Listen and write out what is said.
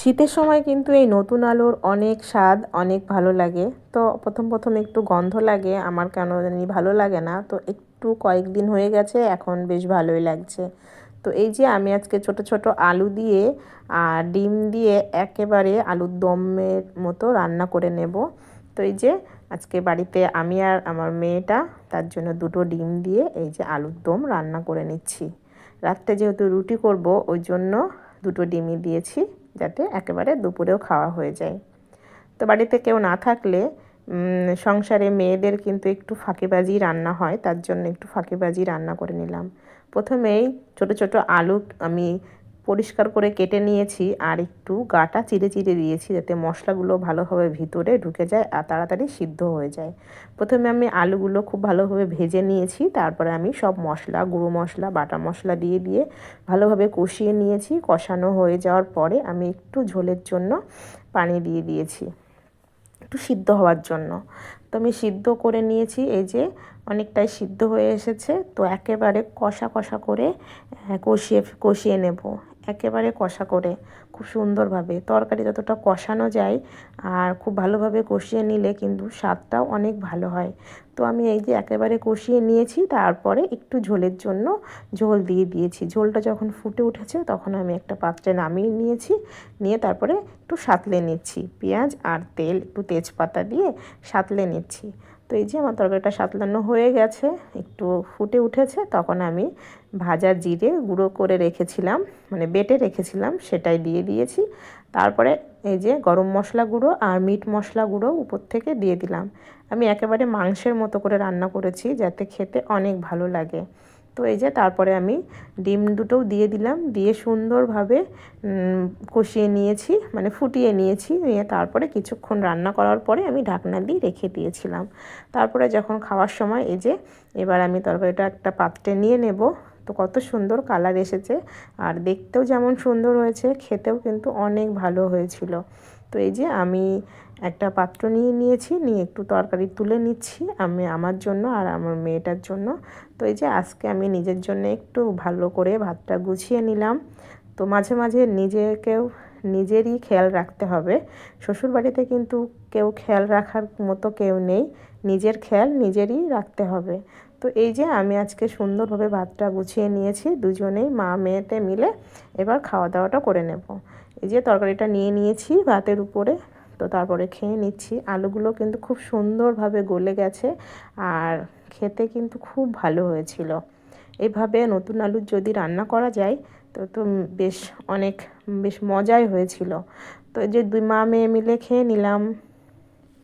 শীতের সময় কিন্তু এই নতুন আলুর অনেক স্বাদ, অনেক ভালো লাগে। তো প্রথম প্রথম একটু গন্ধ লাগে, আমার কেন জানি ভালো লাগে না। তো একটু কয়েকদিন হয়ে গেছে, এখন বেশ ভালোই লাগছে। তো এই যে আমি আজকে ছোট ছোট আলু দিয়ে আর ডিম দিয়ে একেবারে আলুর দমের মতো রান্না করে নেব। তো এই যে আজকে বাড়িতে আমি আর আমার মেয়েটা, তার জন্য দুটো ডিম দিয়ে এই যে আলুর দম রান্না করে নিচ্ছি। রাত্রে যেহেতু রুটি করব, ওই জন্য দুটো ডিমই দিয়েছি। যাতে একেবারে দুপুরেও খাওয়া হয়ে যায়। তো বাড়িতে কেউ না থাকলে সংসারে মেয়েদের কিন্তু একটু ফাঁকিবাজি রান্না হয়, তার জন্য একটু ফাঁকিবাজি রান্না করে নিলাম। প্রথমেই ছোট ছোট আলু আমি পরিষ্কার করে কেটে নিয়েছি আর একটু গাটা চিড়ে চিড়ে দিয়েছি যাতে মশলাগুলো ভালোভাবে ভিতরে ঢুকে যায় আর তাড়াতাড়ি সিদ্ধ হয়ে যায়। প্রথমে আমি আলুগুলো খুব ভালোভাবে ভেজে নিয়েছি, তারপরে আমি সব মশলা, গুঁড়ো মশলা, বাটা মশলা দিয়ে দিয়ে ভালোভাবে কষিয়ে নিয়েছি। কষানো হয়ে যাওয়ার পরে আমি একটু ঝোলের জন্য পানি দিয়ে দিয়েছি, একটু সিদ্ধ হওয়ার জন্য। তো আমি সিদ্ধ করে নিয়েছি, এই যে অনেকটাই সিদ্ধ হয়ে এসেছে। তো একেবারে কষা কষা করে কষিয়ে কষিয়ে নেব। একেবারে কষা করে, খুব সুন্দরভাবে। তরকারি যতটা কষানো যায় আর খুব ভালোভাবে কষিয়ে নিলে কিন্তু স্বাদটাও অনেক ভালো হয়। তো আমি এই যে একেবারে কষিয়ে নিয়েছি, তারপরে একটু ঝোলের জন্য ঝোল দিয়ে দিয়েছি। ঝোলটা যখন ফুটে উঠেছে, তখন আমি একটা পাত্রে নামিয়ে নিয়েছি, নিয়ে তারপরে একটু সাতলে নিচ্ছি। পেঁয়াজ আর তেল, একটু তেজপাতা দিয়ে সাতলে নিচ্ছি। তো এই যে আমার তরকারিটা সাতলানো হয়ে গেছে একটু ফুটে উঠেছে, তখন আমি ভাজা জিরে গুঁড়ো করে রেখেছিলাম মানে বেটে রেখেছিলাম, সেটাই দিয়ে দিয়েছি। তারপরে এই যে গরম মশলা গুঁড়ো আর মিট মশলা গুঁড়ো উপর থেকে দিয়ে দিলাম। আমি একেবারে মাংসের মতো করে রান্না করেছি, যাতে খেতে অনেক ভালো লাগে। তো এই যে তারপরে আমি ডিম দুটোও দিয়ে দিলাম, দিয়ে সুন্দরভাবে কষিয়ে নিয়েছি মানে ফুটিয়ে নিয়েছি, নিয়ে তারপরে কিছুক্ষণ রান্না করার পরে আমি ঢাকনা দিয়ে রেখে দিয়েছিলাম। তারপরে যখন খাওয়ার সময় এই যে এবার আমি তরকারিটা একটা পাত্রে নিয়ে নেব, তো কত সুন্দর কালার এসেছে, আর দেখতেও যেমন সুন্দর হয়েছে, খেতেও কিন্তু অনেক ভালো হয়েছিল। তো এই যে আমি একটা পাত্র নিয়ে নিয়েছি, নিয়ে একটু তরকারি তুলে নিচ্ছি আমি আমার জন্য আর আমার মেয়েটার জন্য। তো এই যে আজকে আমি নিজের জন্য একটু ভালো করে ভাতটা গুছিয়ে নিলাম। তো মাঝে মাঝে নিজেকেও, নিজেরই খেয়াল রাখতে হবে। শ্বশুরবাড়িতে কিন্তু কেউ খেয়াল রাখার মতো কেউ নেই। নিজের খেয়াল নিজেরই রাখতে হবে। তো এই যে আমি আজকে সুন্দরভাবে ভাতটা গুছিয়ে নিয়েছি, দুজনেই মা মেয়েতে মিলে এবার খাওয়া দাওয়াটা করে নেব। এই যে তরকারিটা নিয়ে নিয়েছি ভাতের উপরে। তো তারপরে খেয়ে নিচ্ছি। আলুগুলো কিন্তু খুব সুন্দরভাবে গলে গেছে আর খেতে কিন্তু খুব ভালো হয়েছিল। এভাবে নতুন আলুর যদি রান্না করা যায়, তো তো বেশ অনেক, বেশ মজাই হয়েছিল। তো যে দুই মা মেয়ে মিলে খেয়ে নিলাম।